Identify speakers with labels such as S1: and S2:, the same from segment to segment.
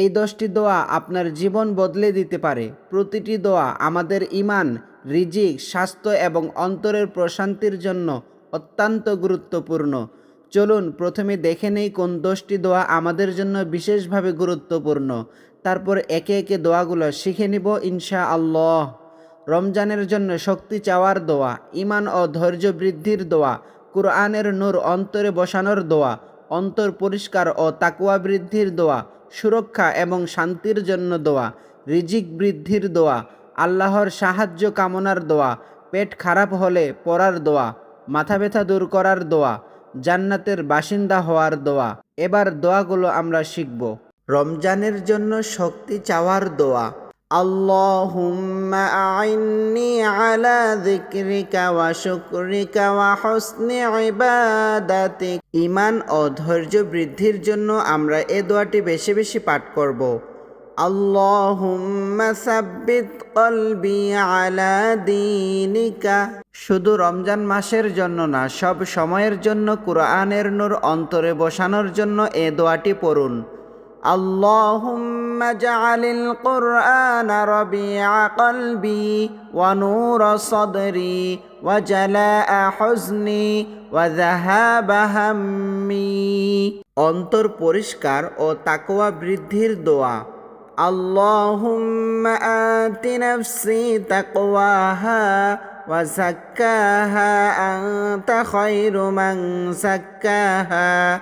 S1: এই দশটি দোয়া আপনার জীবন বদলে দিতে পারে। প্রতিটি দোয়া আমাদের ইমান রিজিক, স্বাস্থ্য এবং অন্তরের প্রশান্তির জন্য অত্যন্ত গুরুত্বপূর্ণ। চলুন প্রথমে দেখে নেই কোন দশটি দোয়া আমাদের জন্য বিশেষভাবে গুরুত্বপূর্ণ। তারপর একে একে দোয়াগুলো শিখে নিব ইনশা আল্লাহ রমজানের জন্য শক্তি চাওয়ার দোয়া ইমান ও ধৈর্য বৃদ্ধির দোয়া, কুরআনের নূর অন্তরে বসানোর দোয়া অন্তর পরিষ্কার ও তাকুয়া বৃদ্ধির দোয়া, সুরক্ষা এবং শান্তির জন্য দোয়া, রিজিক বৃদ্ধির দোয়া, আল্লাহর সাহায্য কামনার দোয়া, পেট খারাপ হলে পড়ার দোয়া, মাথা ব্যথা দূর করার দোয়া, জান্নাতের বাসিন্দা হওয়ার দোয়া। এবার দোয়াগুলো আমরা শিখব। রমজানের জন্য শক্তি চাওয়ার দোয়া। اللهم أعني على ذكرك وشكرك وحسن عبادتك ইমান ও ধৈর্য বৃদ্ধির জন্য আমরা এ দোয়াটি বেশি বেশি পাঠ করব আল্লাহুম্মা সাব্বিত কলবি আলা দীনিকা শুধু রমজান মাসের জন্য না সব সময়ের জন্য কুরআনের নূর অন্তরে বসানোর জন্য এ দোয়াটি পড়ুন اللهم اجعل القرآن ربيع قلبي ونور صدري وجلاء حزني وذهاب همي অন্তর পরিষ্কার ও তাকওয়া বৃদ্ধির দোয়া اللهم آت نفسي تقواها وزكاها أنت خير من زكاها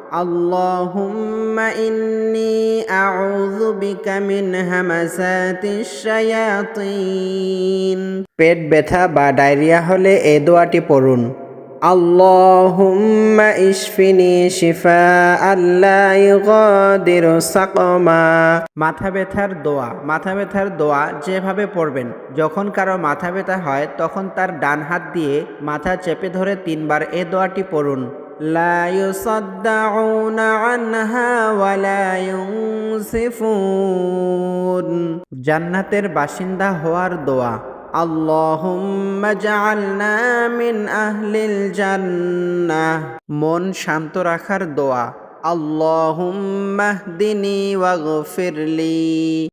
S1: اللهم إني أعوذ بك من همسات الشياطين পেট ব্যথা বা ডায়রিয়া হলে এই দোয়াটি পড়ুন اللهم اشفني شفاء لا يغادر سقما মাথা ব্যথার দোয়া মাথা ব্যথার দোয়া যেভাবে পড়বেন যখন কারো মাথা ব্যথা হয় তখন তার ডান হাত দিয়ে মাথা চেপে ধরে তিনবার এ দোয়াটি পড়ুন لا يصدعون عنها ولا ينصفون জান্নাতের বাসিন্দা হওয়ার দোয়া اللهم اجعلنا من أهل الجنة মন শান্ত রাখার দোয়া اللهم اهدني واغفر لي